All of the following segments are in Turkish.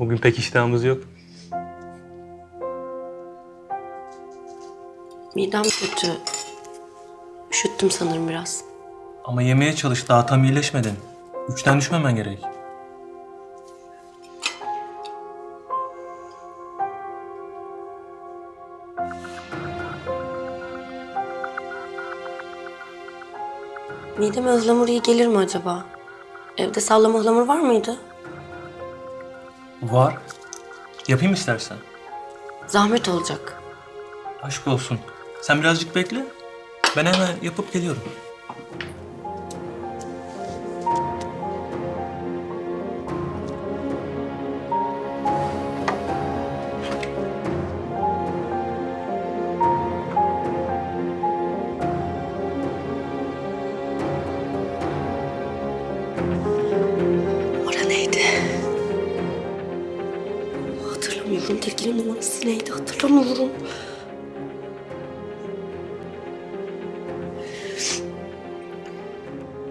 Bugün pek iştahımız yok. Midem kötü. Üşüttüm sanırım biraz. Ama yemeye çalış daha tam iyileşmedin. Üçten düşmemen gerek. Mideme ıhlamur iyi gelir mi acaba? Evde sallama ıhlamur var mıydı? Var. Yapayım istersen. Zahmet olacak. Aşk olsun. Sen birazcık bekle. Ben hemen yapıp geliyorum. Hatırlamıyorum. Tekilin numarası neydi? Hatırlamıyorum.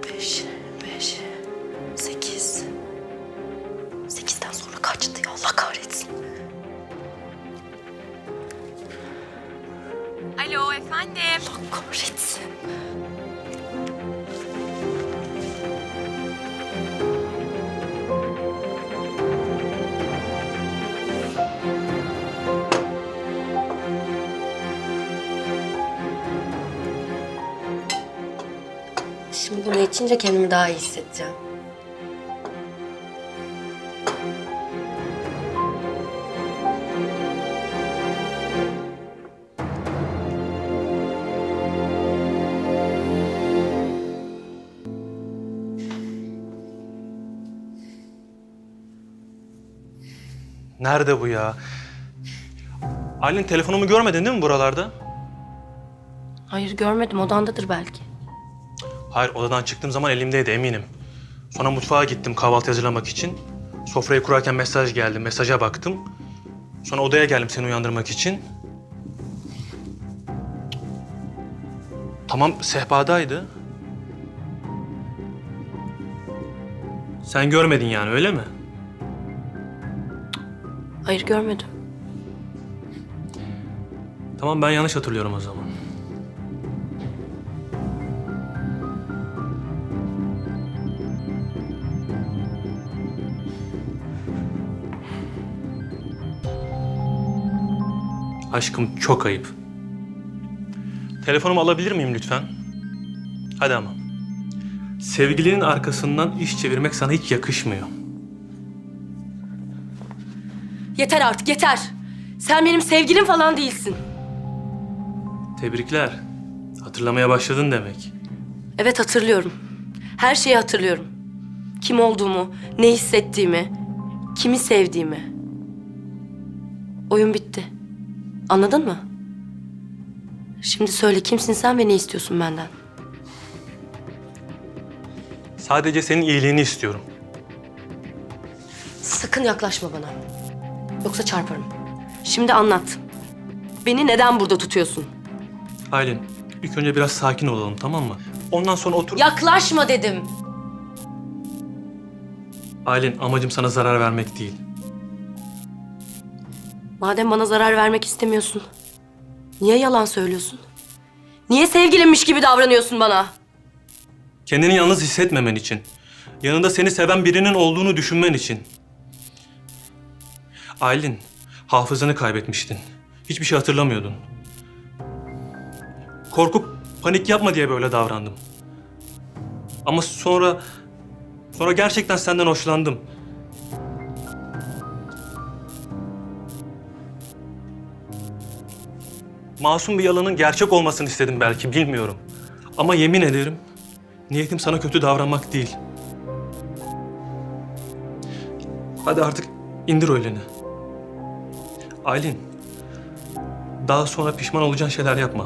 Beş, beş, sekiz. Sekizden sonra kaçtı ya Allah kahretsin. Alo efendim. Allah kahretsin. Şimdi bunu içince kendimi daha iyi hissedeceğim. Nerede bu ya? Aylin telefonumu görmedin değil mi buralarda? Hayır görmedim odandadır belki. Hayır odadan çıktığım zaman elimdeydi eminim. Sonra mutfağa gittim kahvaltı hazırlamak için. Sofrayı kurarken mesaj geldi. Mesaja baktım. Sonra odaya geldim seni uyandırmak için. Tamam sehpadaydı. Sen görmedin yani öyle mi? Hayır görmedim. Tamam ben yanlış hatırlıyorum o zaman. Aşkım çok ayıp. Telefonumu alabilir miyim lütfen? Hadi ama. Sevgilinin arkasından iş çevirmek sana hiç yakışmıyor. Yeter artık yeter. Sen benim sevgilim falan değilsin. Tebrikler. Hatırlamaya başladın demek. Evet hatırlıyorum. Her şeyi hatırlıyorum. Kim olduğumu, ne hissettiğimi, kimi sevdiğimi. Oyun bitti. Anladın mı? Şimdi söyle kimsin sen ve ne istiyorsun benden? Sadece senin iyiliğini istiyorum. Sakın yaklaşma bana. Yoksa çarparım. Şimdi anlat. Beni neden burada tutuyorsun? Aylin, ilk önce biraz sakin olalım tamam mı? Ondan sonra otur... Yaklaşma dedim. Aylin, amacım sana zarar vermek değil. Madem bana zarar vermek istemiyorsun, niye yalan söylüyorsun? Niye sevgilimmiş gibi davranıyorsun bana? Kendini yalnız hissetmemen için. Yanında seni seven birinin olduğunu düşünmen için. Aylin, hafızanı kaybetmiştin. Hiçbir şey hatırlamıyordun. Korkup panik yapma diye böyle davrandım. Ama sonra... Sonra gerçekten senden hoşlandım. Masum bir yalanın gerçek olmasını istedim belki, bilmiyorum. Ama yemin ederim niyetim sana kötü davranmak değil. Hadi artık indir o elini. Aylin, daha sonra pişman olacağın şeyler yapma.